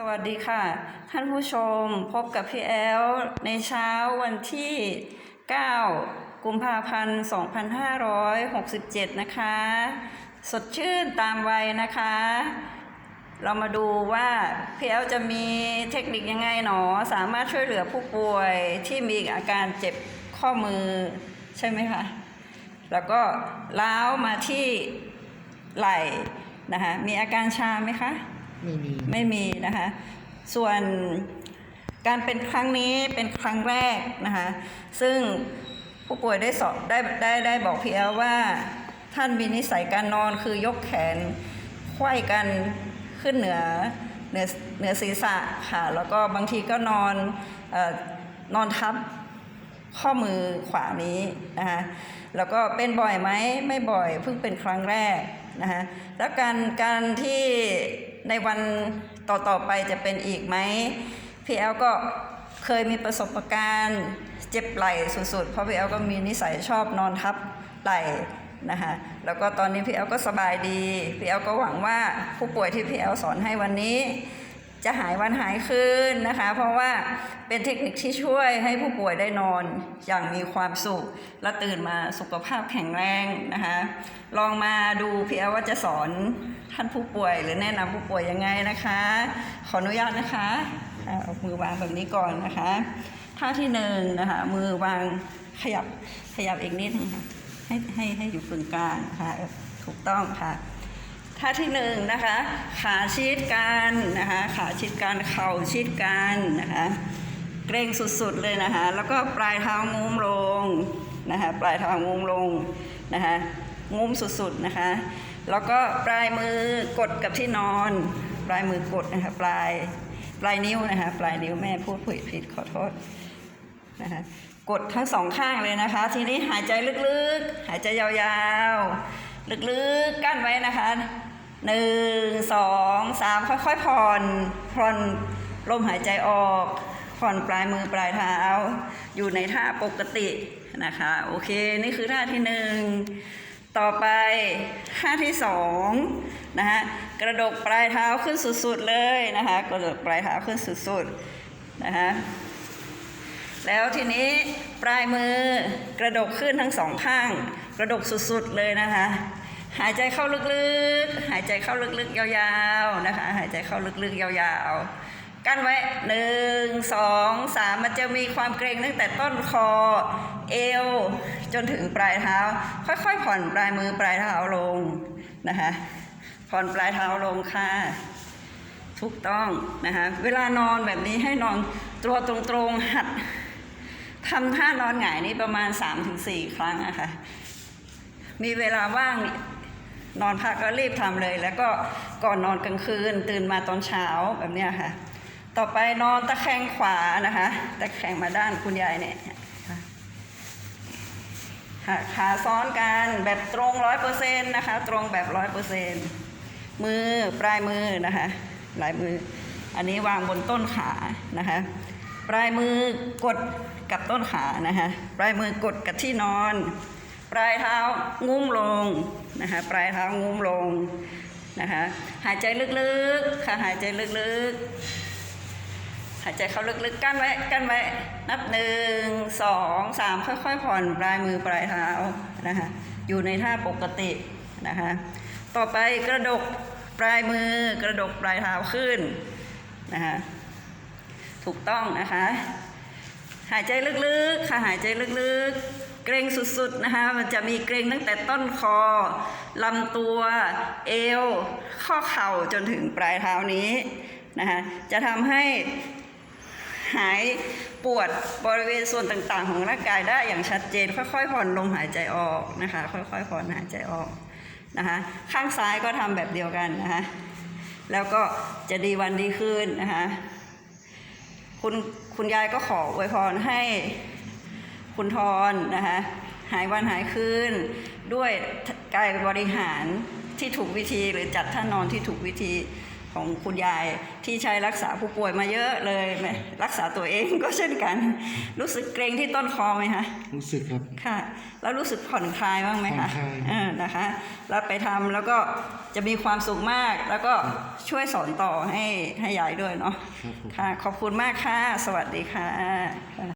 สวัสดีค่ะ ท่านผู้ชมพบกับพี่แอลในเช้าวันที่ 9 กุมภาพันธ์ 2567 นะคะ สดชื่นตามวัยนะคะ เรามาดูว่าพี่แอลจะมีเทคนิคยังไงหนอ สามารถช่วยเหลือผู้ป่วยที่มีอาการเจ็บข้อมือใช่ไหมคะ แล้วก็ล้าวมาที่ไหล่นะคะ มีอาการชาไหมคะ ไม่มีไม่มีนะคะ ส่วนการเป็นครั้งนี้เป็นครั้งแรกนะคะ ซึ่งผู้ป่วยได้สอบได้ได้ได้บอกพี่แอลว่า ท่านมีนิสัยการนอนคือยกแขนไขว้กันขึ้นเหนือเหนือเหนือศีรษะค่ะ แล้วก็บางทีก็นอนออนอนทับข้อมือขวานี้นะคะแล้วก็เป็นบ่อยไหมไม่บ่อยเพิ่งเป็นครั้งแรก นะคะแล้วการการที่ในวันต่อต่อๆไปจะเป็นอีกไหมพี่แอลก็เคยมีประสบการณ์เจ็บไหล่สุดๆ เพราะพี่แอลก็มีนิสัยชอบนอนทับไหล่นะคะแล้วก็ตอนนี้พี่แอลก็สบายดี พี่แอลก็หวังว่าผู้ป่วยที่พี่แอลสอนให้วันนี้ จะหายวันหายคืนนะคะ เพราะว่าเป็นเทคนิคที่ช่วยให้ผู้ป่วยได้นอนอย่างมีความสุข และตื่นมาสุขภาพแข็งแรงนะคะ ลองมาดูพี่แอลว่าจะสอนท่านผู้ป่วย หรือแนะนำผู้ป่วยยังไงนะคะ ขออนุญาตนะคะเอามือวางแบบนี้ก่อนนะคะท่าที่หนึ่งนะคะมือวางขยับขยับอีกนิดนึงค่ะให้ให้ให้อยู่กึ่งกลางค่ะถูกต้องค่ะ ท่าที่หนึ่งนะคะ ขาชิดกันนะคะ ขาชิดกันเข่าชิดกันนะคะ เกรงสุดๆเลยนะคะ แล้วก็ปลายเท้างุ้มลงนะคะ ปลายเท้างุ้มลงนะคะงุ้มสุดๆนะคะ แล้วก็ปลายมือกดกับที่นอน ปลายมือกดนะคะปลายปลายนิ้วนะคะปลายนิ้วแม่พูดผิดผิดขอโทษนะคะกดทั้งสองข้างเลยนะคะ ทีนี้หายใจลึกๆ หายใจยาวๆ ลึกๆ กั้นไว้นะคะ หนึ่งสองสามค่อยๆผ่อนผ่อนลมหายใจออก ผ่อนปลายมือปลายเท้า อยู่ในท่าปกตินะคะ โอเค นี่คือท่าที่หนึ่งต่อไปท่าที่สองนะคะกระดกปลายเท้าขึ้นสุดๆเลยนะคะกระดกปลายเท้าขึ้นสุดๆนะคะแล้วทีนี้ปลายมือกระดกขึ้นทั้งสองข้าง กระดกสุดๆเลยนะคะ หายใจเข้าลึกๆ หายใจเข้าลึกๆ ยาวๆ นะคะ หายใจเข้าลึกๆ ยาวๆ กั้นไว้หนึ่งสองสามมันจะมีความเกรงตั้งแต่ต้นคอ เอว จนถึงปลายเท้า ค่อยๆ ผ่อนปลายมือปลายเท้าลงนะคะ ผ่อนปลายเท้าลงค่ะถูกต้องนะคะเวลานอนแบบนี้ให้นอนตัวตรงๆ หัดทำท่านอนหงายนี่ประมาณ 3-4 ครั้งอะคะมีเวลาว่าง นอนพักก็รีบทำเลย แล้วก็ก่อนนอนกลางคืน ตื่นมาตอนเช้าแบบเนี้ยค่ะ ต่อไปนอนตะแคงขวานะคะตะแคงมาด้านคุณยายเนี่ยค่ะขาซ้อนกันแบบตรงร้อยเปอร์เซ็นต์นะคะ ตรงแบบร้อยเปอร์เซ็นต์มือปลายมือนะคะปลายมือ อันนี้วางบนต้นขานะคะปลายมือกดกับต้นขานะคะปลายมือกดกับที่นอน ลายเท้างุ้มลงนะคะปลายเท้างุ้มลงนะคะหายใจลึกๆค่ะหายใจลึกๆ หายใจเข้าลึกๆกั้นไว้กั้นไว้นับหนึ่งสองสามค่อยๆ ผ่อนปลายมือปลายเท้านะคะอยู่ในท่าปกตินะคะต่อไปกระดกปลายมือกระดกปลายเท้าขึ้นนะคะถูกต้องนะคะหายใจลึกๆค่ะหายใจลึกๆ เกรงสุดๆนะคะมันจะมีเกรงตั้งแต่ต้นคอลำตัวเอว ข้อเข่าจนถึงปลายเท้านี้นะคะจะทำให้หายปวดบริเวณส่วนต่างๆ ของร่างกายได้อย่างชัดเจน ค่อยๆผ่อนลมหายใจออกนะคะค่อยๆผ่อนหายใจออกนะคะข้างซ้ายก็ทำแบบเดียวกันนะคะแล้วก็จะดีวันดีขึ้นนะคะคุณคุณยายก็ขออวยพรให้ คุณทอนนะคะหายวันหายคืนด้วยกายบริหารที่ถูกวิธีหรือจัดท่านอนที่ถูกวิธีของคุณยายที่ใช้รักษาผู้ป่วยมาเยอะเลยแหมรักษาตัวเองก็เช่นกัน รู้สึกเกรงที่ต้นคอไหมคะรู้สึกครับค่ะแล้วรู้สึกผ่อนคลายบ้างไหมคะผ่อนคลายเออนะคะแล้วไปทำแล้วก็จะมีความสุขมาก แล้วก็ช่วยสอนต่อให้ให้ยายด้วยเนาะครับผมค่ะขอบคุณมากค่ะ สวัสดีค่ะ